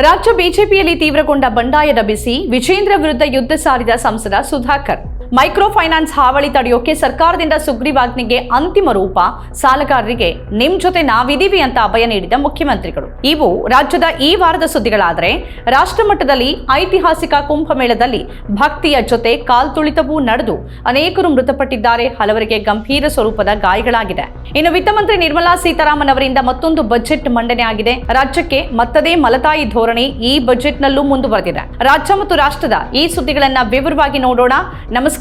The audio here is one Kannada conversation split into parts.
ರಾಜ್ಯ ಬಿಜೆಪಿಯಲ್ಲಿ ತೀವ್ರಗೊಂಡ ಬಂಡಾಯದ ಬಿಸಿ ವಿಜೇಂದ್ರ ವಿರುದ್ಧ ಯುದ್ಧ ಸಾರಿದ ಸಂಸದ ಸುಧಾಕರ್. ಮೈಕ್ರೋ ಫೈನಾನ್ಸ್ ಹಾವಳಿ ತಡೆಯೋಕೆ ಸರ್ಕಾರದಿಂದ ಸುಗ್ರೀವಾಜ್ಞೆಗೆ ಅಂತಿಮ ರೂಪ. ಸಾಲಗಾರರಿಗೆ ನಿಮ್ ಜೊತೆ ನಾವಿದೀವಿ ಅಂತ ಅಭಯ ನೀಡಿದ ಮುಖ್ಯಮಂತ್ರಿಗಳು. ಇವು ರಾಜ್ಯದ ಈ ವಾರದ ಸುದ್ದಿಗಳಾದರೆ ರಾಷ್ಟ್ರ ಮಟ್ಟದಲ್ಲಿ ಐತಿಹಾಸಿಕ ಕುಂಭಮೇಳದಲ್ಲಿ ಭಕ್ತಿಯ ಜೊತೆ ಕಾಲ್ತುಳಿತವೂ ನಡೆದು ಅನೇಕರು ಮೃತಪಟ್ಟಿದ್ದಾರೆ. ಹಲವರಿಗೆ ಗಂಭೀರ ಸ್ವರೂಪದ ಗಾಯಗಳಾಗಿದೆ. ಇನ್ನು ವಿತ್ತ ಮಂತ್ರಿ ನಿರ್ಮಲಾ ಸೀತಾರಾಮನ್ ಅವರಿಂದ ಮತ್ತೊಂದು ಬಜೆಟ್ ಮಂಡನೆ ಆಗಿದೆ. ರಾಜ್ಯಕ್ಕೆ ಮತ್ತದೇ ಮಲತಾಯಿ ಧೋರಣೆ ಈ ಬಜೆಟ್ನಲ್ಲೂ ಮುಂದುವರೆದಿದೆ. ರಾಜ್ಯ ಮತ್ತು ರಾಷ್ಟ್ರದ ಈ ಸುದ್ದಿಗಳನ್ನ ವಿವರವಾಗಿ ನೋಡೋಣ. ನಮಸ್ಕಾರ.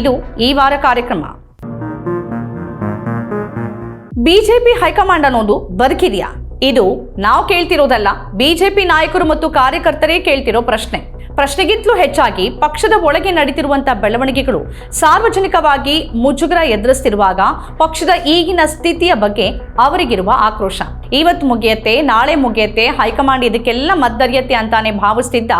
ಇದು ಈ ವಾರ ಕಾರ್ಯಕ್ರಮ. ಬಿಜೆಪಿ ಹೈಕಮಾಂಡ್ ಅನ್ನೋದು ಬದುಕಿದೆಯಾ? ಇದು ನಾವು ಕೇಳ್ತಿರೋದಲ್ಲ, ಬಿಜೆಪಿ ನಾಯಕರು ಮತ್ತು ಕಾರ್ಯಕರ್ತರೇ ಕೇಳ್ತಿರೋ ಪ್ರಶ್ನೆ. ಪ್ರಶ್ನೆಗಿಂತಲೂ ಹೆಚ್ಚಾಗಿ ಪಕ್ಷದ ಒಳಗೆ ನಡೀತಿರುವಂತಹ ಬೆಳವಣಿಗೆಗಳು ಸಾರ್ವಜನಿಕವಾಗಿ ಮುಜುಗರ ಎದುರಿಸ್ತಿರುವಾಗ ಪಕ್ಷದ ಈಗಿನ ಸ್ಥಿತಿಯ ಬಗ್ಗೆ ಅವರಿಗಿರುವ ಆಕ್ರೋಶ. ಇವತ್ತು ಮುಗಿಯತ್ತೆ, ನಾಳೆ ಮುಗಿಯತ್ತೆ, ಹೈಕಮಾಂಡ್ ಇದಕ್ಕೆಲ್ಲ ಮದ್ದರಿಯತ್ತೆ ಅಂತಾನೆ ಭಾವಿಸ್ತಿದ್ದ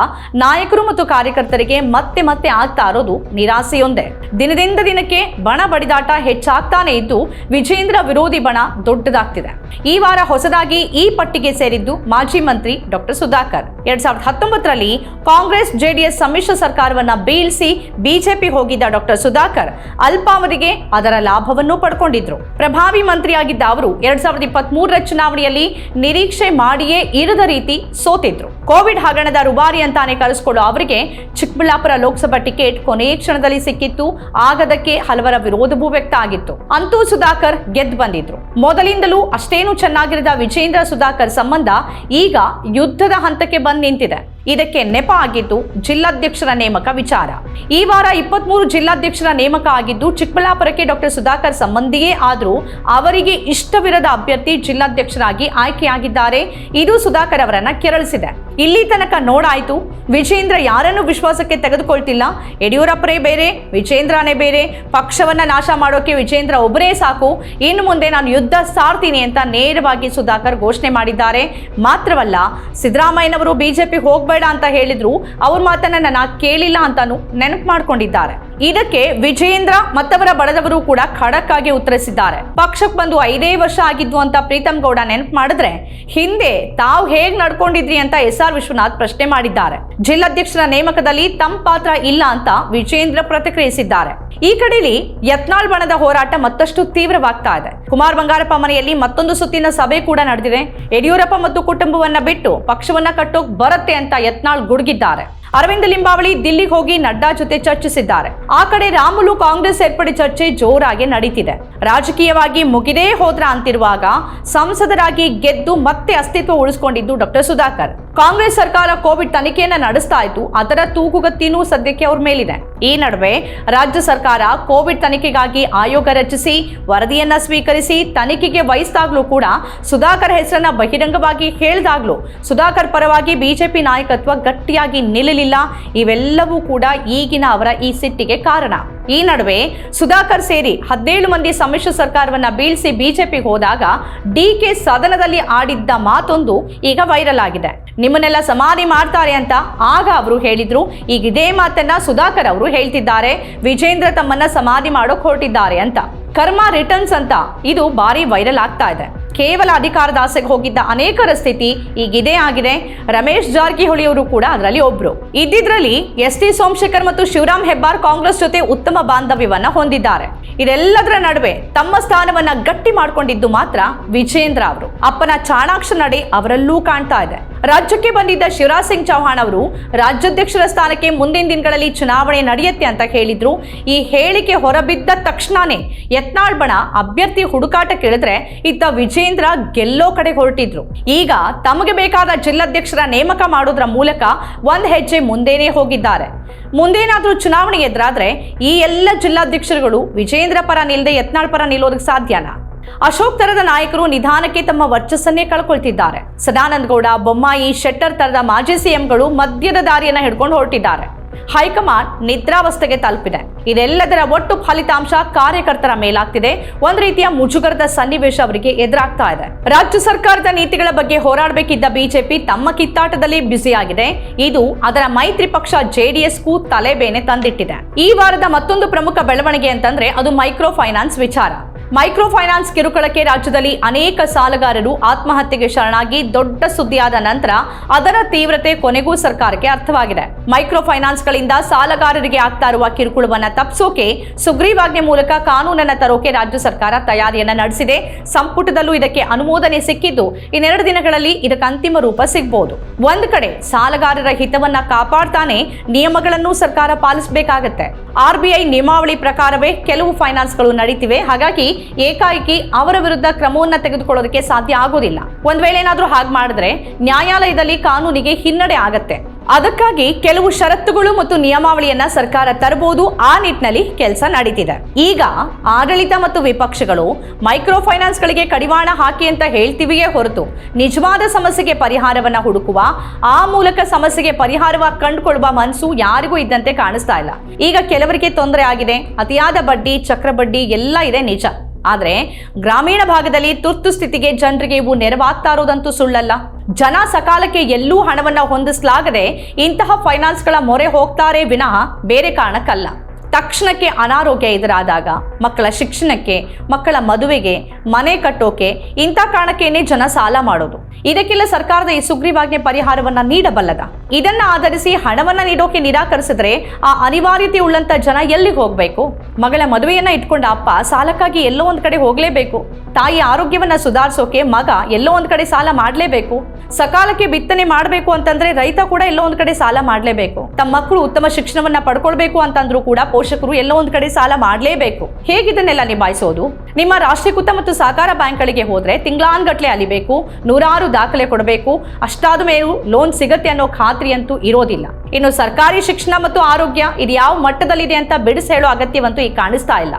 ನಾಯಕರು ಮತ್ತು ಕಾರ್ಯಕರ್ತರಿಗೆ ಮತ್ತೆ ಮತ್ತೆ ಆಗ್ತಾ ಇರೋದು ನಿರಾಸೆಯೊಂದೇ. ದಿನದಿಂದ ದಿನಕ್ಕೆ ಬಣ ಬಡಿದಾಟ ಹೆಚ್ಚಾಗ್ತಾನೆ ಇದ್ದು ವಿಜೇಂದ್ರ ವಿರೋಧಿ ಬಣ ದೊಡ್ಡದಾಗ್ತಿದೆ. ಈ ವಾರ ಹೊಸದಾಗಿ ಈ ಪಟ್ಟಿಗೆ ಸೇರಿದ್ದು ಮಾಜಿ ಮಂತ್ರಿ ಡಾಕ್ಟರ್ ಸುಧಾಕರ್. ಎರಡ್ ಸಾವಿರದ ಹತ್ತೊಂಬತ್ತರಲ್ಲಿ ಕಾಂಗ್ರೆಸ್, ಜೆಡಿಎಸ್ ಸಮ್ಮಿಶ್ರ ಸರ್ಕಾರವನ್ನ ಬೀಳಿಸಿ ಬಿಜೆಪಿ ಹೋಗಿದ್ದ ಡಾಕ್ಟರ್ ಸುಧಾಕರ್ ಅಲ್ಪಾವಧಿಗೆ ಅದರ ಲಾಭವನ್ನು ಪಡ್ಕೊಂಡಿದ್ರು. ಪ್ರಭಾವಿ ಮಂತ್ರಿಯಾಗಿದ್ದ ಅವರು ಎರಡ್ ಸಾವಿರದ ಇಪ್ಪತ್ತ್ ಮೂರರ ಚುನಾವಣೆಯಲ್ಲಿ ನಿರೀಕ್ಷೆ ಮಾಡಿಯೇ ಇರದ ರೀತಿ ಸೋತಿದ್ರು. ಕೋವಿಡ್ ಹಗರಣದ ರುಬಾರಿ ಅಂತಾನೆ ಕಳಿಸ್ಕೊಳ್ಳೋ ಅವರಿಗೆ ಚಿಕ್ಕಬಳ್ಳಾಪುರ ಲೋಕಸಭಾ ಟಿಕೆಟ್ ಕೊನೆಯ ಕ್ಷಣದಲ್ಲಿ ಸಿಕ್ಕಿತ್ತು. ಆಗದಕ್ಕೆ ಹಲವರ ವಿರೋಧವೂ ವ್ಯಕ್ತ ಆಗಿತ್ತು. ಅಂತೂ ಸುಧಾಕರ್ ಗೆದ್ದು ಬಂದಿದ್ರು. ಮೊದಲಿಂದಲೂ ಅಷ್ಟೇನು ಚೆನ್ನಾಗಿರದ ವಿಜೇಂದ್ರ ಸುಧಾಕರ್ ಸಂಬಂಧ ಈಗ ಯುದ್ಧದ ಹಂತಕ್ಕೆ ಬಂದು ನಿಂತಿದೆ. ಇದಕ್ಕೆ ನೆಪ ಆಗಿದ್ದು ಜಿಲ್ಲಾಧ್ಯಕ್ಷರ ನೇಮಕ ವಿಚಾರ. ಈ ವಾರ ಇಪ್ಪತ್ಮೂರು ಜಿಲ್ಲಾಧ್ಯಕ್ಷರ ನೇಮಕ ಆಗಿದ್ದು ಚಿಕ್ಕಬಳ್ಳಾಪುರಕ್ಕೆ ಡಾಕ್ಟರ್ ಸುಧಾಕರ್ ಸಂಬಂಧಿಯೇ ಆದರೂ ಅವರಿಗೆ ಇಷ್ಟವಿರದ ಅಭ್ಯರ್ಥಿ ಜಿಲ್ಲಾಧ್ಯಕ್ಷರಾಗಿ ಆಯ್ಕೆಯಾಗಿದ್ದಾರೆ. ಇದು ಸುಧಾಕರ್ ಅವರನ್ನ ಕೆರಳಿಸಿದೆ. ಇಲ್ಲಿ ತನಕ ನೋಡಾಯ್ತು, ವಿಜೇಂದ್ರ ಯಾರನ್ನು ವಿಶ್ವಾಸಕ್ಕೆ ತೆಗೆದುಕೊಳ್ತಿಲ್ಲ. ಯಡಿಯೂರಪ್ಪರೇ ಬೇರೆ, ವಿಜೇಂದ್ರನೇ ಬೇರೆ, ಪಕ್ಷವನ್ನ ನಾಶ ಮಾಡೋಕೆ ವಿಜೇಂದ್ರ ಒಬ್ಬರೇ ಸಾಕು. ಇನ್ನು ಮುಂದೆ ನಾನು ಯುದ್ಧ ಸಾರ್ತೀನಿ ಅಂತ ನೇರವಾಗಿ ಸುಧಾಕರ್ ಘೋಷಣೆ ಮಾಡಿದ್ದಾರೆ. ಮಾತ್ರವಲ್ಲ, ಸಿದ್ದರಾಮಯ್ಯನವರು ಬಿಜೆಪಿ ಹೋಗ್ಬೇಡ ಅಂತ ಹೇಳಿದ್ರು. ಅವ್ರ ಮಾತನ್ನ ನಾನು ಕೇಳಿಲ್ಲ ಅಂತಾನು ನೆನಪು ಮಾಡ್ಕೊಂಡಿದ್ದಾರೆ. ಇದಕ್ಕೆ ವಿಜೇಂದ್ರ ಮತ್ತವರ ಬಡದವರು ಕೂಡ ಖಡಕ್ ಆಗಿ ಉತ್ತರಿಸಿದ್ದಾರೆ. ಪಕ್ಷಕ್ಕೆ ಬಂದು ಐದೇ ವರ್ಷ ಆಗಿದ್ವು ಅಂತ ಪ್ರೀತಮ್ ಗೌಡ ನೆನಪು ಮಾಡಿದ್ರೆ ಹಿಂದೆ ತಾವು ಹೇಗ್ ನಡ್ಕೊಂಡಿದ್ರಿ ಅಂತ ಎಸ್ ಆರ್ ವಿಶ್ವನಾಥ್ ಪ್ರಶ್ನೆ ಮಾಡಿದ್ದಾರೆ. ಜಿಲ್ಲಾಧ್ಯಕ್ಷರ ನೇಮಕದಲ್ಲಿ ತಮ್ಮ ಪಾತ್ರ ಇಲ್ಲ ಅಂತ ವಿಜೇಂದ್ರ ಪ್ರತಿಕ್ರಿಯಿಸಿದ್ದಾರೆ. ಈ ಕಡೆಯಲ್ಲಿ ಯತ್ನಾಳ್ ಬಣದ ಹೋರಾಟ ಮತ್ತಷ್ಟು ತೀವ್ರವಾಗ್ತಾ ಇದೆ. ಕುಮಾರ್ ಬಂಗಾರಪ್ಪ ಮನೆಯಲ್ಲಿ ಮತ್ತೊಂದು ಸುತ್ತಿನ ಸಭೆ ಕೂಡ ನಡೆದಿದೆ. ಯಡಿಯೂರಪ್ಪ ಮತ್ತು ಕುಟುಂಬವನ್ನ ಬಿಟ್ಟು ಪಕ್ಷವನ್ನ ಕಟ್ಟೋಕ್ ಬರುತ್ತೆ ಅಂತ ಯತ್ನಾಳ್ ಗುಡುಗಿದ್ದಾರೆ. ಅರವಿಂದ ಲಿಂಬಾವಳಿ ದಿಲ್ಲಿಗೆ ಹೋಗಿ ನಡ್ಡಾ ಜೊತೆ ಚರ್ಚಿಸಿದ್ದಾರೆ. ಆ ಕಡೆ ರಾಮುಲು ಕಾಂಗ್ರೆಸ್ ಸೇರ್ಪಡೆ ಚರ್ಚೆ ಜೋರಾಗಿ ನಡೀತಿದೆ. ರಾಜಕೀಯವಾಗಿ ಮುಗಿದೇ ಹೋದ್ರ ಅಂತಿರುವಾಗ ಸಂಸದರಾಗಿ ಗೆದ್ದು ಮತ್ತೆ ಅಸ್ತಿತ್ವ ಉಳಿಸಿಕೊಂಡಿದ್ದು ಡಾಕ್ಟರ್ ಸುಧಾಕರ್. ಕಾಂಗ್ರೆಸ್ ಸರ್ಕಾರ ಕೋವಿಡ್ ತನಿಖೆಯನ್ನ ನಡೆಸ್ತಾ ಇತ್ತು, ಅದರ ತೂಗುಗತ್ತಿನೂ ಸದ್ಯಕ್ಕೆ ಅವ್ರ ಮೇಲಿದೆ. ಈ ನಡುವೆ ರಾಜ್ಯ ಸರ್ಕಾರ ಕೋವಿಡ್ ತನಿಖೆಗಾಗಿ ಆಯೋಗ ರಚಿಸಿ, ವರದಿಯನ್ನ ಸ್ವೀಕರಿಸಿ, ತನಿಖೆಗೆ ವಹಿಸಿದಾಗ್ಲೂ ಕೂಡ ಸುಧಾಕರ್ ಹೆಸರನ್ನ ಬಹಿರಂಗವಾಗಿ ಹೇಳಿದಾಗ್ಲೂ ಸುಧಾಕರ್ ಪರವಾಗಿ ಬಿಜೆಪಿ ನಾಯಕತ್ವ ಗಟ್ಟಿಯಾಗಿ ನಿಲ್ಲಲಿಲ್ಲ. ಇವೆಲ್ಲವೂ ಕೂಡ ಈಗಿನ ಅವರ ಈ ಸಿಟ್ಟಿಗೆ ಕಾರಣ. ಈ ನಡುವೆ ಸುಧಾಕರ್ ಸೇರಿ ಹದಿನೇಳು ಮಂದಿ ಸಮ್ಮಿಶ್ರ ಸರ್ಕಾರವನ್ನ ಬೀಳಿಸಿ ಬಿಜೆಪಿಗೆ ಹೋದಾಗ ಡಿ ಕೆ ಸದನದಲ್ಲಿ ಆಡಿದ್ದ ಮಾತೊಂದು ಈಗ ವೈರಲ್ ಆಗಿದೆ. ನಿಮ್ಮನ್ನೆಲ್ಲ ಸಮಾಧಿ ಮಾಡ್ತಾರೆ ಅಂತ ಆಗ ಅವರು ಹೇಳಿದ್ರು. ಈಗ ಇದೇ ಮಾತನ್ನ ಸುಧಾಕರ್ ಅವರು ಹೇಳ್ತಿದ್ದಾರೆ. ವಿಜೇಂದ್ರ ತಮ್ಮನ್ನ ಸಮಾಧಿ ಮಾಡೋಕ್ ಹೊರಟಿದ್ದಾರೆ ಅಂತ. ಕರ್ಮ ರಿಟರ್ನ್ಸ್ ಅಂತ ಇದು ಭಾರಿ ವೈರಲ್ ಆಗ್ತಾ ಇದೆ. ಕೇವಲ ಅಧಿಕಾರದ ಆಸೆಗೆ ಹೋಗಿದ್ದ ಅನೇಕರ ಸ್ಥಿತಿ ಈಗ ಇದೇ ಆಗಿದೆ. ರಮೇಶ್ ಜಾರಕಿಹೊಳಿ ಅವರು ಕೂಡ ಅದರಲ್ಲಿ ಒಬ್ರು. ಇದ್ದಿದ್ರಲ್ಲಿ ಎಸ್ ಟಿ ಸೋಮಶೇಖರ್ ಮತ್ತು ಶಿವರಾಮ್ ಹೆಬ್ಬಾರ್ ಕಾಂಗ್ರೆಸ್ ಜೊತೆ ಉತ್ತಮ ಬಾಂಧವ್ಯವನ್ನ ಹೊಂದಿದ್ದಾರೆ. ಇದೆಲ್ಲದರ ನಡುವೆ ತಮ್ಮ ಸ್ಥಾನವನ್ನ ಗಟ್ಟಿ ಮಾಡ್ಕೊಂಡಿದ್ದು ಮಾತ್ರ ವಿಜೇಂದ್ರ ಅವರು. ಅಪ್ಪನ ಚಾಣಾಕ್ಷ ನಡೆ ಅವರಲ್ಲೂ ಕಾಣ್ತಾ ಇದೆ. ರಾಜ್ಯಕ್ಕೆ ಬಂದಿದ್ದ ಶಿವರಾಜ್ ಸಿಂಗ್ ಚೌಹಾಣ್ ಅವರು ರಾಜ್ಯಾಧ್ಯಕ್ಷರ ಸ್ಥಾನಕ್ಕೆ ಮುಂದಿನ ದಿನಗಳಲ್ಲಿ ಚುನಾವಣೆ ನಡೆಯುತ್ತೆ ಅಂತ ಹೇಳಿದ್ರು. ಈ ಹೇಳಿಕೆ ಹೊರಬಿದ್ದ ತಕ್ಷಣನೇ ಯತ್ನಾಳ್ ಬಣ ಅಭ್ಯರ್ಥಿ ಹುಡುಕಾಟ ಕೇಳಿದ್ರೆ ಇತ್ತ ವಿಜೇಂದ್ರ ಗೆಲ್ಲೋ ಕಡೆ ಹೊರಟಿದ್ರು. ಈಗ ತಮಗೆ ಬೇಕಾದ ಜಿಲ್ಲಾಧ್ಯಕ್ಷರ ನೇಮಕ ಮಾಡೋದ್ರ ಮೂಲಕ ಒಂದ್ ಹೆಜ್ಜೆ ಮುಂದೇನೆ ಹೋಗಿದ್ದಾರೆ. ಮುಂದೇನಾದ್ರೂ ಚುನಾವಣೆ ಎದುರಾದ್ರೆ ಈ ಎಲ್ಲ ಜಿಲ್ಲಾಧ್ಯಕ್ಷರುಗಳು ವಿಜೇಂದ್ರ ಪರ ನಿಲ್ಲದೆ ಯತ್ನಾಳ್ ಪರ ನಿಲ್ಲೋದಕ್ಕೆ ಸಾಧ್ಯನಾ? ಅಶೋಕ್ ತರದ ನಾಯಕರು ನಿಧಾನಕ್ಕೆ ತಮ್ಮ ವರ್ಚಸ್ಸನ್ನೇ ಕಳ್ಕೊಳ್ತಿದ್ದಾರೆ. ಸದಾನಂದ ಗೌಡ ಬೊಮ್ಮಾಯಿ, ಶೆಟ್ಟರ್ ತರದ ಮಾಜಿ ಸಿಎಂಗಳು ಮಧ್ಯದ ದಾರಿಯನ್ನ ಹಿಡ್ಕೊಂಡು ಹೊರಟಿದ್ದಾರೆ. ಹೈಕಮಾಂಡ್ ನಿದ್ರಾವಸ್ಥೆಗೆ ತಲುಪಿದೆ. ಇದೆಲ್ಲದರ ಒಟ್ಟು ಫಲಿತಾಂಶ ಕಾರ್ಯಕರ್ತರ ಮೇಲಾಗ್ತಿದೆ. ಒಂದ್ ರೀತಿಯ ಮುಜುಗರದ ಸನ್ನಿವೇಶ ಅವರಿಗೆ ಎದುರಾಗ್ತಾ ಇದೆ. ರಾಜ್ಯ ಸರ್ಕಾರದ ನೀತಿಗಳ ಬಗ್ಗೆ ಹೋರಾಡಬೇಕಿದ್ದ ಬಿಜೆಪಿ ತಮ್ಮ ಕಿತ್ತಾಟದಲ್ಲಿ ಬ್ಯುಸಿಯಾಗಿದೆ. ಇದು ಅದರ ಮೈತ್ರಿ ಪಕ್ಷ ಜೆಡಿಎಸ್ಗೂ ತಲೆಬೇನೆ ತಂದಿಟ್ಟಿದೆ. ಈ ವಾರದ ಮತ್ತೊಂದು ಪ್ರಮುಖ ಬೆಳವಣಿಗೆ ಅಂತಂದ್ರೆ ಅದು ಮೈಕ್ರೋ ಫೈನಾನ್ಸ್ ವಿಚಾರ. ಮೈಕ್ರೋ ಫೈನಾನ್ಸ್ ಕಿರುಕುಳಕ್ಕೆ ರಾಜ್ಯದಲ್ಲಿ ಅನೇಕ ಸಾಲಗಾರರು ಆತ್ಮಹತ್ಯೆಗೆ ಶರಣಾಗಿ ದೊಡ್ಡ ಸುದ್ದಿಯಾದ ನಂತರ ಅದರ ತೀವ್ರತೆ ಕೊನೆಗೂ ಸರ್ಕಾರಕ್ಕೆ ಅರ್ಥವಾಗಿದೆ. ಮೈಕ್ರೋ ಫೈನಾನ್ಸ್ಗಳಿಂದ ಸಾಲಗಾರರಿಗೆ ಆಗ್ತಾ ಇರುವ ಕಿರುಕುಳವನ್ನು ತಪ್ಪಿಸೋಕೆ ಸುಗ್ರೀವಾಜ್ಞೆ ಮೂಲಕ ಕಾನೂನನ್ನ ತರೋಕೆ ರಾಜ್ಯ ಸರ್ಕಾರ ತಯಾರಿಯನ್ನ ನಡೆಸಿದೆ. ಸಂಪುಟದಲ್ಲೂ ಇದಕ್ಕೆ ಅನುಮೋದನೆ ಸಿಕ್ಕಿದ್ದು ಇನ್ನೆರಡು ದಿನಗಳಲ್ಲಿ ಇದಕ್ಕೆ ಅಂತಿಮ ರೂಪ ಸಿಗಬಹುದು ಒಂದು ಕಡೆ ಸಾಲಗಾರರ ಹಿತವನ್ನ ಕಾಪಾಡ್ತಾನೆ ನಿಯಮಗಳನ್ನು ಸರ್ಕಾರ ಪಾಲಿಸಬೇಕಾಗತ್ತೆ. ಆರ್ಬಿಐ ನಿಯಮಾವಳಿ ಪ್ರಕಾರವೇ ಕೆಲವು ಫೈನಾನ್ಸ್ಗಳು ನಡೀತಿವೆ. ಹಾಗಾಗಿ ಏಕಾಏಕಿ ಅವರ ವಿರುದ್ಧ ಕ್ರಮವನ್ನ ತೆಗೆದುಕೊಳ್ಳೋದಕ್ಕೆ ಸಾಧ್ಯ ಆಗೋದಿಲ್ಲ. ಒಂದ್ ವೇಳೆ ಏನಾದರೂ ಹಾಗೆ ಮಾಡಿದ್ರೆ ನ್ಯಾಯಾಲಯದಲ್ಲಿ ಕಾನೂನಿಗೆ ಹಿನ್ನಡೆ ಆಗತ್ತೆ. ಅದಕ್ಕಾಗಿ ಕೆಲವು ಷರತ್ತುಗಳು ಮತ್ತು ನಿಯಮಾವಳಿಯನ್ನ ಸರ್ಕಾರ ತರಬಹುದು ಆ ನಿಟ್ಟಿನಲ್ಲಿ ಕೆಲಸ ನಡೀತಿದೆ. ಈಗ ಆಡಳಿತ ಮತ್ತು ವಿಪಕ್ಷಗಳು ಮೈಕ್ರೋ ಫೈನಾನ್ಸ್ ಗಳಿಗೆ ಕಡಿವಾಣ ಹಾಕಿ ಅಂತ ಹೇಳ್ತೀವಿಯೇ ಹೊರತು ನಿಜವಾದ ಸಮಸ್ಯೆಗೆ ಪರಿಹಾರವನ್ನ ಹುಡುಕುವ, ಆ ಮೂಲಕ ಸಮಸ್ಯೆಗೆ ಪರಿಹಾರವ ಕಂಡುಕೊಳ್ಳುವ ಮನಸ್ಸು ಯಾರಿಗೂ ಇದ್ದಂತೆ ಕಾಣಿಸ್ತಾ ಇಲ್ಲ. ಈಗ ಕೆಲವರಿಗೆ ತೊಂದರೆ ಆಗಿದೆ. ಅತಿಯಾದ ಬಡ್ಡಿ ಚಕ್ರ ಬಡ್ಡಿ ಎಲ್ಲ ಇದೆ ನಿಜ. ಆದ್ರೆ ಗ್ರಾಮೀಣ ಭಾಗದಲ್ಲಿ ತುರ್ತು ಸ್ಥಿತಿಗೆ ಜನರಿಗೆ ಇವು ನೆರವಾಗ್ತಾ ಇರೋದಂತೂ ಸುಳ್ಳಲ್ಲ. ಜನ ಸಕಾಲಕ್ಕೆ ಎಲ್ಲೂ ಹಣವನ್ನ ಹೊಂದಿಸಲಾಗದೆ ಇಂತಹ ಫೈನಾನ್ಸ್ಗಳ ಮೊರೆ ಹೋಗ್ತಾರೆ ವಿನಃ ಬೇರೆ ಕಾರಣಕ್ಕಲ್ಲ. ತಕ್ಷಣಕ್ಕೆ ಅನಾರೋಗ್ಯ ಎದುರಾದಾಗ ಮಕ್ಕಳ ಶಿಕ್ಷಣಕ್ಕೆ, ಮಕ್ಕಳ ಮದುವೆಗೆ, ಮನೆ ಕಟ್ಟೋಕೆ, ಇಂಥ ಕಾರಣಕ್ಕೇನೆ ಜನ ಸಾಲ ಮಾಡೋದು. ಇದಕ್ಕೆಲ್ಲ ಸರ್ಕಾರದ ಈ ಸುಗ್ರೀವಾಜ್ಞೆ ಪರಿಹಾರವನ್ನ ನೀಡಬಲ್ಲದ? ಇದನ್ನ ಆಧರಿಸಿ ಹಣವನ್ನ ನೀಡೋಕೆ ನಿರಾಕರಿಸಿದ್ರೆ ಆ ಅನಿವಾರ್ಯತೆ ಉಳ್ಳಂತ ಜನ ಎಲ್ಲಿಗೆ ಹೋಗ್ಬೇಕು? ಮಗಳ ಮದುವೆಯನ್ನ ಇಟ್ಕೊಂಡ ಅಪ್ಪ ಸಾಲಕ್ಕಾಗಿ ಎಲ್ಲೋ ಒಂದ್ ಕಡೆ ಹೋಗ್ಲೇಬೇಕು. ತಾಯಿ ಆರೋಗ್ಯವನ್ನ ಸುಧಾರಿಸೋಕೆ ಮಗ ಎಲ್ಲೋ ಒಂದ್ ಕಡೆ ಸಾಲ ಮಾಡ್ಲೇಬೇಕು. ಸಕಾಲಕ್ಕೆ ಬಿತ್ತನೆ ಮಾಡಬೇಕು ಅಂತಂದ್ರೆ ರೈತ ಕೂಡ ಎಲ್ಲೋ ಒಂದ್ ಕಡೆ ಸಾಲ ಮಾಡ್ಲೇಬೇಕು. ತಮ್ಮ ಮಕ್ಕಳು ಉತ್ತಮ ಶಿಕ್ಷಣವನ್ನ ಪಡ್ಕೊಳ್ಬೇಕು ಅಂತಂದ್ರೂ ಕೂಡ ಪೋಷಕರು ಎಲ್ಲೋ ಒಂದ್ ಕಡೆ ಸಾಲ ಮಾಡ್ಲೇಬೇಕು. ಹೇಗಿದನ್ನೆಲ್ಲ ನಿಭಾಯಿಸೋದು? ನಿಮ್ಮ ರಾಷ್ಟ್ರೀಕೃತ ಮತ್ತು ಸಹಕಾರ ಬ್ಯಾಂಕ್ಗಳಿಗೆ ಹೋದ್ರೆ ತಿಂಗಳಾನ್ಗಟ್ಲೆ ಅಲಿಬೇಕು, ನೂರಾರು ದಾಖಲೆ ಕೊಡಬೇಕು ಅಷ್ಟಾದ ಮೇಲೂ ಲೋನ್ ಸಿಗತ್ತೆ ಅನ್ನೋ ಖಾತ್ರಿ ಅಂತೂ ಇರೋದಿಲ್ಲ. ಇನ್ನು ಸರ್ಕಾರಿ ಶಿಕ್ಷಣ ಮತ್ತು ಆರೋಗ್ಯ ಇದು ಯಾವ ಮಟ್ಟದಲ್ಲಿದೆ ಅಂತ ಬಿಡಿಸ್ ಹೇಳೋ ಅಗತ್ಯವಂತೂ ಈಗ ಕಾಣಿಸ್ತಾ ಇಲ್ಲ.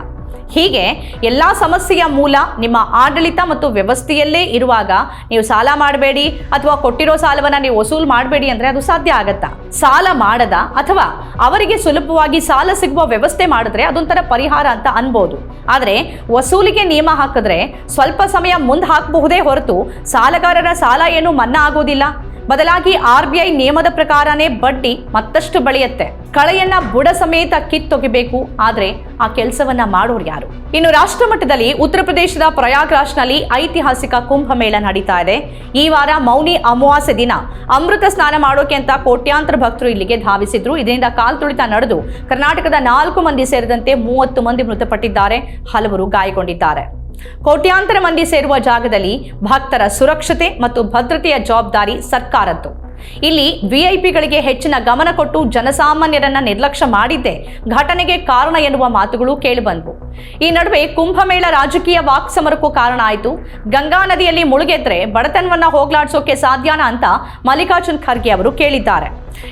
ಹೀಗೆ ಎಲ್ಲ ಸಮಸ್ಯೆಯ ಮೂಲ ನಿಮ್ಮ ಆಡಳಿತ ಮತ್ತು ವ್ಯವಸ್ಥೆಯಲ್ಲೇ ಇರುವಾಗ ನೀವು ಸಾಲ ಮಾಡಬೇಡಿ ಅಥವಾ ಕೊಟ್ಟಿರೋ ಸಾಲವನ್ನು ನೀವು ವಸೂಲು ಮಾಡಬೇಡಿ ಅಂದರೆ ಅದು ಸಾಧ್ಯ ಆಗತ್ತಾ? ಸಾಲ ಮಾಡದ ಅಥವಾ ಅವರಿಗೆ ಸುಲಭವಾಗಿ ಸಾಲ ಸಿಗುವ ವ್ಯವಸ್ಥೆ ಮಾಡಿದ್ರೆ ಅದೊಂಥರ ಪರಿಹಾರ ಅಂತ ಅನ್ಬೋದು. ಆದರೆ ವಸೂಲಿಗೆ ನಿಯಮ ಹಾಕಿದ್ರೆ ಸ್ವಲ್ಪ ಸಮಯ ಮುಂದೆ ಹಾಕಬಹುದೇ ಹೊರತು ಸಾಲಗಾರರ ಸಾಲ ಏನು ಮನ್ನಾ ಆಗೋದಿಲ್ಲ. ಬದಲಾಗಿ ಆರ್ ಬಿ ಐ ನಿಯಮದ ಪ್ರಕಾರನೇ ಬಡ್ಡಿ ಮತ್ತಷ್ಟು ಬೆಳೆಯುತ್ತೆ. ಕಳೆಯನ್ನ ಬುಡ ಸಮೇತ ಕಿತ್ತೊಗಿಬೇಕು. ಆದ್ರೆ ಆ ಕೆಲಸವನ್ನ ಮಾಡೋರು ಯಾರು? ಇನ್ನು ರಾಷ್ಟ್ರ ಮಟ್ಟದಲ್ಲಿ ಉತ್ತರ ಪ್ರದೇಶದ ಪ್ರಯಾಗ್ರಾಜ್ನಲ್ಲಿ ಐತಿಹಾಸಿಕ ಕುಂಭಮೇಳ ನಡೀತಾ ಇದೆ. ಈ ವಾರ ಮೌನಿ ಅಮಾವಾಸ್ಯೆ ದಿನ. ಅಮೃತ ಸ್ನಾನ ಮಾಡೋಕೆ ಅಂತ ಕೋಟ್ಯಾಂತರ ಭಕ್ತರು ಇಲ್ಲಿಗೆ ಧಾವಿಸಿದ್ರು. ಇದರಿಂದ ಕಾಲ್ತುಳಿತ ನಡೆದು ಕರ್ನಾಟಕದ ನಾಲ್ಕು ಮಂದಿ ಸೇರಿದಂತೆ ಮೂವತ್ತು ಮಂದಿ ಮೃತಪಟ್ಟಿದ್ದಾರೆ. ಹಲವರು ಗಾಯಗೊಂಡಿದ್ದಾರೆ. ಕೋಟ್ಯಾಂತರ ಮಂದಿ ಸೇರುವ ಜಾಗದಲ್ಲಿ ಭಕ್ತರ ಸುರಕ್ಷತೆ ಮತ್ತು ಭದ್ರತೆಯ ಜವಾಬ್ದಾರಿ ಸರ್ಕಾರದ್ದು. ಇಲ್ಲಿ ವಿಐಪಿಗಳಿಗೆ ಹೆಚ್ಚಿನ ಗಮನ ಕೊಟ್ಟು ಜನಸಾಮಾನ್ಯರನ್ನ ನಿರ್ಲಕ್ಷ್ಯ ಮಾಡಿದ್ದೆ ಘಟನೆಗೆ ಕಾರಣ ಎನ್ನುವ ಮಾತುಗಳು ಕೇಳಿಬಂದವು. ಈ ನಡುವೆ ಕುಂಭಮೇಳ ರಾಜಕೀಯ ವಾಕ್ಸಮರಕ್ಕೂ ಕಾರಣ ಆಯಿತು. ಗಂಗಾ ನದಿಯಲ್ಲಿ ಮುಳುಗೆದ್ರೆ ಬಡತನವನ್ನ ಹೋಗ್ಲಾಡ್ಸೋಕೆ ಸಾಧ್ಯನಾ ಅಂತ ಮಲ್ಲಿಕಾರ್ಜುನ್ ಖರ್ಗೆ ಅವರು ಕೇಳಿದ್ದಾರೆ.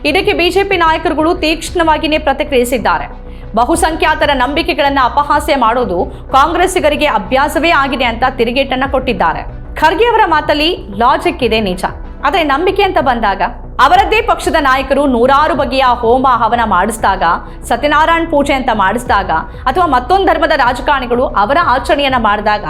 ಇದಕ್ಕೆ ಬಿಜೆಪಿ ನಾಯಕರುಗಳು ತೀಕ್ಷ್ಣವಾಗಿಯೇ ಪ್ರತಿಕ್ರಿಯಿಸಿದ್ದಾರೆ. ಬಹುಸಂಖ್ಯಾತರ ನಂಬಿಕೆಗಳನ್ನ ಅಪಹಾಸ್ಯ ಮಾಡೋದು ಕಾಂಗ್ರೆಸ್ಸಿಗರಿಗೆ ಅಭ್ಯಾಸವೇ ಆಗಿದೆ ಅಂತ ತಿರುಗೇಟನ್ನ ಕೊಟ್ಟಿದ್ದಾರೆ. ಖರ್ಗೆ ಅವರ ಮಾತಲ್ಲಿ ಲಾಜಿಕ್ ಇದೆ ನಿಜ. ಆದರೆ ನಂಬಿಕೆ ಅಂತ ಬಂದಾಗ ಅವರದ್ದೇ ಪಕ್ಷದ ನಾಯಕರು ನೂರಾರು ಬಗೆಯ ಹೋಮ ಹವನ ಮಾಡಿಸಿದಾಗ, ಸತ್ಯನಾರಾಯಣ ಪೂಜೆ ಅಂತ ಮಾಡಿಸಿದಾಗ, ಅಥವಾ ಮತ್ತೊಂದು ಧರ್ಮದ ರಾಜಕಾರಣಿಗಳು ಅವರ ಆಚರಣೆಯನ್ನ ಮಾಡಿದಾಗ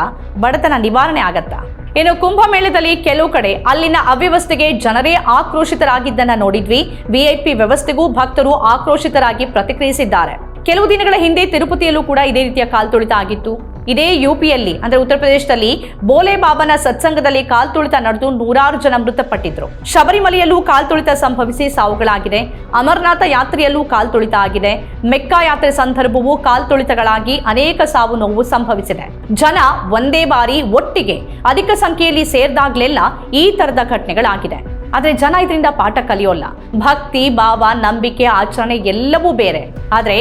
ಬಡತನ ನಿವಾರಣೆ ಆಗತ್ತಾ? ಇನ್ನು ಕುಂಭಮೇಳದಲ್ಲಿ ಕೆಲವು ಕಡೆ ಅಲ್ಲಿನ ಅವ್ಯವಸ್ಥೆಗೆ ಜನರೇ ಆಕ್ರೋಶಿತರಾಗಿದ್ದನ್ನ ನೋಡಿದ್ವಿ. ವಿಐಪಿ ವ್ಯವಸ್ಥೆಗೂ ಭಕ್ತರು ಆಕ್ರೋಶಿತರಾಗಿ ಪ್ರತಿಕ್ರಿಯಿಸಿದ್ದಾರೆ. ಕೆಲವು ದಿನಗಳ ಹಿಂದೆ ತಿರುಪತಿಯಲ್ಲೂ ಕೂಡ ಇದೇ ರೀತಿಯ ಕಾಲ್ತುಳಿತ ಆಗಿತ್ತು. ಇದೇ ಯುಪಿಯಲ್ಲಿ, ಅಂದ್ರೆ ಉತ್ತರ ಪ್ರದೇಶದಲ್ಲಿ ಬೋಲೆ ಬಾಬನ ಸತ್ಸಂಗದಲ್ಲಿ ಕಾಲ್ತುಳಿತ ನಡೆದು ನೂರಾರು ಜನ ಮೃತಪಟ್ಟಿದ್ರು. ಶಬರಿಮಲೆಯಲ್ಲೂ ಕಾಲ್ತುಳಿತ ಸಂಭವಿಸಿ ಸಾವುಗಳಾಗಿದೆ. ಅಮರನಾಥ ಯಾತ್ರೆಯಲ್ಲೂ ಕಾಲ್ತುಳಿತ ಆಗಿದೆ. ಮೆಕ್ಕಾ ಯಾತ್ರೆ ಸಂದರ್ಭವೂ ಕಾಲ್ತುಳಿತಗಳಾಗಿ ಅನೇಕ ಸಾವು ನೋವು ಸಂಭವಿಸಿದೆ. ಜನ ಒಂದೇ ಬಾರಿ ಒಟ್ಟಿಗೆ ಅಧಿಕ ಸಂಖ್ಯೆಯಲ್ಲಿ ಸೇರಿದಾಗ್ಲೆಲ್ಲ ಈ ತರದ ಘಟನೆಗಳಾಗಿದೆ. ಆದ್ರೆ ಜನ ಇದರಿಂದ ಪಾಠ ಕಲಿಯೋಲ್ಲ. ಭಕ್ತಿ, ಭಾವ, ನಂಬಿಕೆ, ಆಚರಣೆ ಎಲ್ಲವೂ ಬೇರೆ. ಆದರೆ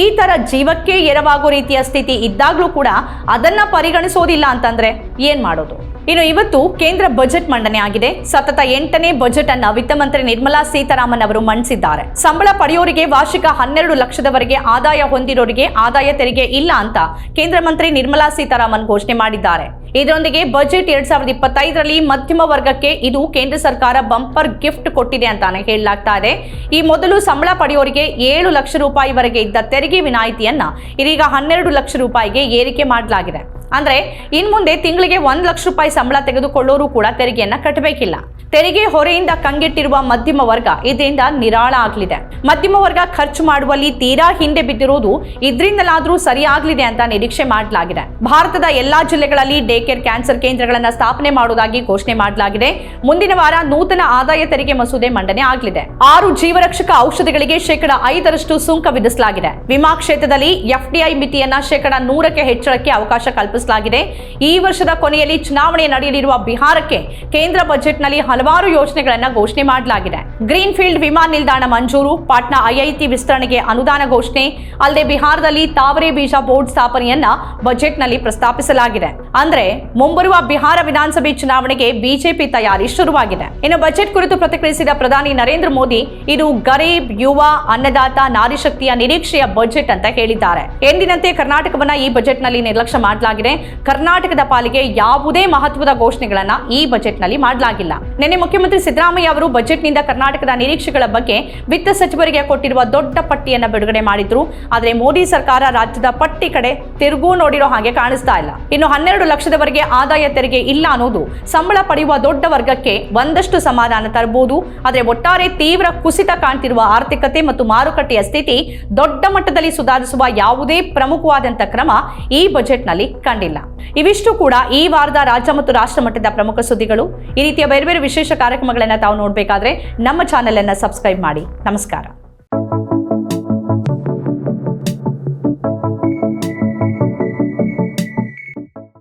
ಈ ಥರ ಜೀವಕ್ಕೆ ಎರವಾಗೋ ರೀತಿಯ ಸ್ಥಿತಿ ಇದ್ದಾಗ್ಲೂ ಕೂಡ ಅದನ್ನ ಪರಿಗಣಿಸೋದಿಲ್ಲ ಅಂತಂದ್ರೆ ಏನು ಮಾಡೋದು? ಇನ್ನು ಇವತ್ತು ಕೇಂದ್ರ ಬಜೆಟ್ ಮಂಡನೆ ಆಗಿದೆ. ಸತತ ಎಂಟನೇ ಬಜೆಟ್ ಅನ್ನ ವಿತ್ತ ಮಂತ್ರಿ ನಿರ್ಮಲಾ ಸೀತಾರಾಮನ್ ಅವರು ಮಂಡಿಸಿದ್ದಾರೆ. ಸಂಬಳ ಪಡೆಯೋರಿಗೆ ವಾರ್ಷಿಕ ಹನ್ನೆರಡು ಲಕ್ಷದವರೆಗೆ ಆದಾಯ ಹೊಂದಿರೋರಿಗೆ ಆದಾಯ ತೆರಿಗೆ ಇಲ್ಲ ಅಂತ ಕೇಂದ್ರ ಮಂತ್ರಿ ನಿರ್ಮಲಾ ಸೀತಾರಾಮನ್ ಘೋಷಣೆ ಮಾಡಿದ್ದಾರೆ. ಇದರೊಂದಿಗೆ ಬಜೆಟ್ ಎರಡ್ ಸಾವಿರದ ಇಪ್ಪತ್ತೈದರಲ್ಲಿ ಮಧ್ಯಮ ವರ್ಗಕ್ಕೆ ಇದು ಕೇಂದ್ರ ಸರ್ಕಾರ ಬಂಪರ್ ಗಿಫ್ಟ್ ಕೊಟ್ಟಿದೆ ಅಂತಾನೆ ಹೇಳಲಾಗ್ತಾ ಇದೆ. ಈ ಮೊದಲು ಸಂಬಳ ಪಡೆಯೋರಿಗೆ ಏಳು ಲಕ್ಷ ರೂಪಾಯಿವರೆಗೆ ಇದ್ದ ತೆರಿಗೆ ವಿನಾಯಿತಿಯನ್ನ ಇದೀಗ ಹನ್ನೆರಡು ಲಕ್ಷ ರೂಪಾಯಿಗೆ ಏರಿಕೆ ಮಾಡಲಾಗಿದೆ. ಅಂದ್ರೆ ಇನ್ ಮುಂದೆ ತಿಂಗಳಿಗೆ ಒಂದ್ ಲಕ್ಷ ರೂಪಾಯಿ ಸಂಬಳ ತೆಗೆದುಕೊಳ್ಳೋರು ಕೂಡ ತೆರಿಗೆಯನ್ನ ಕಟ್ಟಬೇಕಿಲ್ಲ ತೆರಿಗೆ ಹೊರೆಯಿಂದ ಕಂಗೆಟ್ಟಿರುವ ಮಧ್ಯಮ ವರ್ಗ ಇದರಿಂದ ನಿರಾಳ ಆಗಲಿದೆ. ಮಧ್ಯಮ ವರ್ಗ ಖರ್ಚು ಮಾಡುವಲ್ಲಿ ತೀರಾ ಹಿಂದೆ ಬಿದ್ದಿರೋದು ಇದರಿಂದಲಾದ್ರೂ ಸರಿಯಾಗಲಿದೆ ಅಂತ ನಿರೀಕ್ಷೆ ಮಾಡಲಾಗಿದೆ. ಭಾರತದ ಎಲ್ಲಾ ಜಿಲ್ಲೆಗಳಲ್ಲಿ ಡೇ ಕೇರ್ ಕ್ಯಾನ್ಸರ್ ಕೇಂದ್ರಗಳನ್ನ ಸ್ಥಾಪನೆ ಮಾಡುವುದಾಗಿ ಘೋಷಣೆ ಮಾಡಲಾಗಿದೆ. ಮುಂದಿನ ವಾರ ನೂತನ ಆದಾಯ ತೆರಿಗೆ ಮಸೂದೆ ಮಂಡನೆ ಆಗಲಿದೆ. ಆರು ಜೀವರಕ್ಷಕ ಔಷಧಿಗಳಿಗೆ ಶೇಕಡ ಐದರಷ್ಟು ಸುಂಕ ವಿಧಿಸಲಾಗಿದೆ. ವಿಮಾ ಕ್ಷೇತ್ರದಲ್ಲಿ ಎಫ್ಡಿಐ ಮಿತಿಯನ್ನ ಶೇಕಡ ನೂರಕ್ಕೆ ಹೆಚ್ಚಳಕ್ಕೆ ಅವಕಾಶ ಕಲ್ಪಿಸಲಾಗಿದೆ ಈ ವರ್ಷದ ಕೊನೆಯಲ್ಲಿ ಚುನಾವಣೆ ನಡೆಯಲಿರುವ ಬಿಹಾರಕ್ಕೆ ಕೇಂದ್ರ ಬಜೆಟ್ನಲ್ಲಿ ಹಲವಾರು ಯೋಜನೆಗಳನ್ನು ಘೋಷಣೆ ಮಾಡಲಾಗಿದೆ. ಗ್ರೀನ್ ಫೀಲ್ಡ್ ವಿಮಾನ ನಿಲ್ದಾಣ ಮಂಜೂರು, ಪಾಟ್ನಾ ಐಐಟಿ ವಿಸ್ತರಣೆಗೆ ಅನುದಾನ ಘೋಷಣೆ, ಅಲ್ಲದೆ ಬಿಹಾರದಲ್ಲಿ ತಾವರೆ ಬೀಜ ಬೋರ್ಡ್ ಸ್ಥಾಪನೆಯನ್ನ ಬಜೆಟ್ನಲ್ಲಿ ಪ್ರಸ್ತಾಪಿಸಲಾಗಿದೆ. ಅಂದ್ರೆ ಮುಂಬರುವ ಬಿಹಾರ ವಿಧಾನಸಭೆ ಚುನಾವಣೆಗೆ ಬಿಜೆಪಿ ತಯಾರಿ ಶುರುವಾಗಿದೆ. ಇನ್ನು ಬಜೆಟ್ ಕುರಿತು ಪ್ರತಿಕ್ರಿಯಿಸಿದ ಪ್ರಧಾನಿ ನರೇಂದ್ರ ಮೋದಿ, ಇದು ಗರೀಬ್, ಯುವ, ಅನ್ನದಾತ ನಾರಿಶಕ್ತಿಯ ನಿರೀಕ್ಷೆಯ ಬಜೆಟ್ ಅಂತ ಹೇಳಿದ್ದಾರೆ. ಎಂದಿನಂತೆ ಕರ್ನಾಟಕವನ್ನ ಈ ಬಜೆಟ್ನಲ್ಲಿ ನಿರ್ಲಕ್ಷ್ಯ ಮಾಡಲಾಗಿದೆ. ಕರ್ನಾಟಕದ ಪಾಲಿಗೆ ಯಾವುದೇ ಮಹತ್ವದ ಘೋಷಣೆಗಳನ್ನ ಈ ಬಜೆಟ್ನಲ್ಲಿ ಮಾಡಲಾಗಿಲ್ಲ. ನಿನ್ನೆ ಮುಖ್ಯಮಂತ್ರಿ ಸಿದ್ದರಾಮಯ್ಯ ಅವರು ಬಜೆಟ್ನಿಂದ ಕರ್ನಾಟಕದ ನಿರೀಕ್ಷೆಗಳ ಬಗ್ಗೆ ವಿತ್ತ ಸಚಿವರಿಗೆ ಕೊಟ್ಟಿರುವ ದೊಡ್ಡ ಪಟ್ಟಿಯನ್ನ ಬಿಡುಗಡೆ ಮಾಡಿದ್ರು. ಆದರೆ ಮೋದಿ ಸರ್ಕಾರ ರಾಜ್ಯದ ಪಟ್ಟಿ ಕಡೆ ತಿರುಗೂ ನೋಡಿರೋ ಹಾಗೆ ಕಾಣಿಸ್ತಾ ಇಲ್ಲ. ಇನ್ನು ಹನ್ನೆರಡು ಲಕ್ಷದವರೆಗೆ ಆದಾಯ ತೆರಿಗೆ ಇಲ್ಲ ಅನ್ನೋದು ಸಂಬಳ ಪಡೆಯುವ ದೊಡ್ಡ ವರ್ಗಕ್ಕೆ ಒಂದಷ್ಟು ಸಮಾಧಾನ ತರಬಹುದು ಆದರೆ ಒಟ್ಟಾರೆ ತೀವ್ರ ಕುಸಿತ ಕಾಣ್ತಿರುವ ಆರ್ಥಿಕತೆ ಮತ್ತು ಮಾರುಕಟ್ಟೆಯ ಸ್ಥಿತಿ ದೊಡ್ಡ ಮಟ್ಟದಲ್ಲಿ ಸುಧಾರಿಸುವ ಯಾವುದೇ ಪ್ರಮುಖವಾದಂತಹ ಕ್ರಮ ಈ ಬಜೆಟ್ನಲ್ಲಿ ಕಂಡಿಲ್ಲ. ಇವಿಷ್ಟು ಕೂಡ ಈ ವಾರದ ರಾಜ್ಯ ಮತ್ತು ರಾಷ್ಟ್ರ ಮಟ್ಟದ ಪ್ರಮುಖ ಸುದ್ದಿಗಳು. ಈ ರೀತಿಯ ಬೇರೆ ಬೇರೆ ವಿಶೇಷ ಕಾರ್ಯಕ್ರಮಗಳನ್ನು ತಾವು ನೋಡಬೇಕಾದ್ರೆ ನಮ್ಮ ಚಾನೆಲ್ ಅನ್ನು ಸಬ್ಸ್ಕ್ರೈಬ್ ಮಾಡಿ. ನಮಸ್ಕಾರ.